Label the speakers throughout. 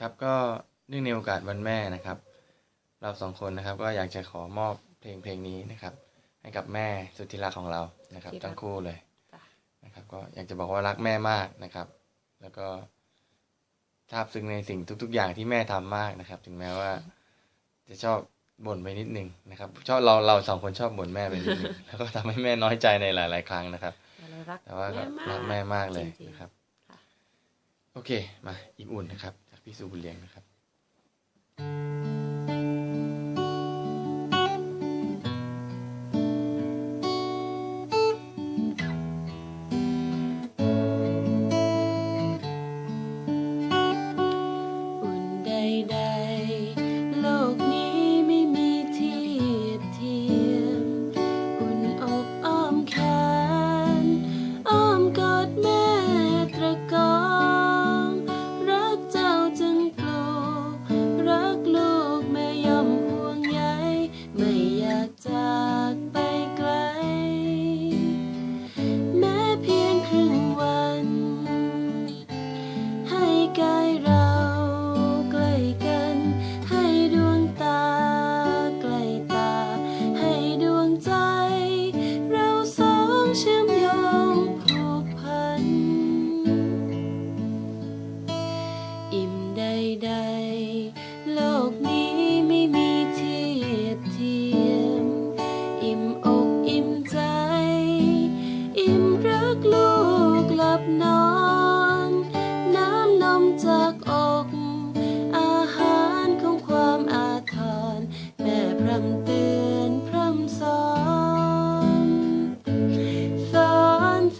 Speaker 1: ครับก็เนื่องในโอกาสวันแม่นะครับ เราสองคนนะครับ ก็อยากจะขอมอบเพลงเพลงนี้นะครับ ให้กับแม่สุดที่รักของเรานะครับ
Speaker 2: ที่รัก
Speaker 1: ทั้งคู่เลย
Speaker 2: จ้ะ
Speaker 1: นะครับ ก็อยากจะบอกว่ารักแม่มากนะครับ แล้วก็ซาบซึ้งในสิ่งทุก ๆ อย่างที่แม่ทำมากนะครับ ถึงแม้ว่า จะชอบบ่นไปนิดนึงนะครับชอบเราเราสองคนชอบบ่นแม่ไปนิดนึงแล้วก็ทำให้แม่น้อยใจในหลาย ๆ ครั้งนะครับ
Speaker 2: เรารัก
Speaker 1: แต่ว่าก็
Speaker 2: แม่มาก
Speaker 1: รักแม่มากเลย
Speaker 2: จริงๆ
Speaker 1: นะครับ
Speaker 2: ค่ะ
Speaker 1: โอเคมาอิ่มอุ่นนะครับจาก พี่สุบุญเลี้ยงนะครับ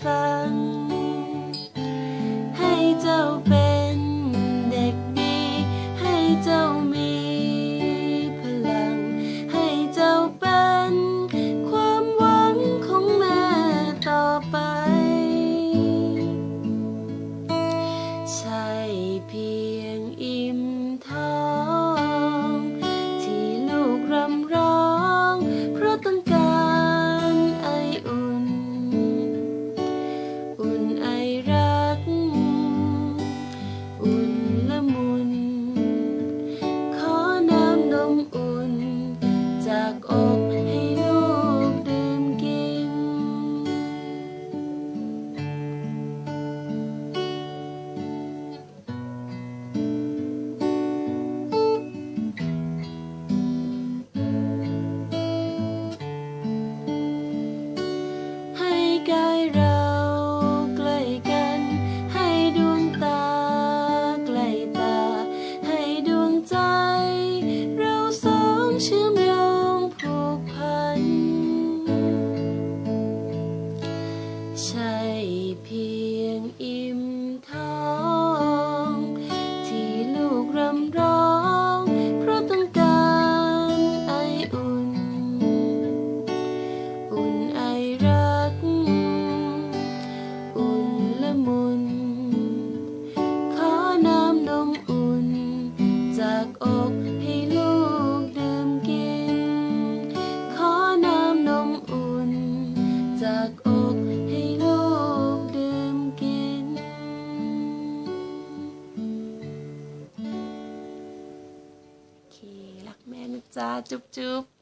Speaker 2: อ จ๊ะจุ๊บจุ๊บ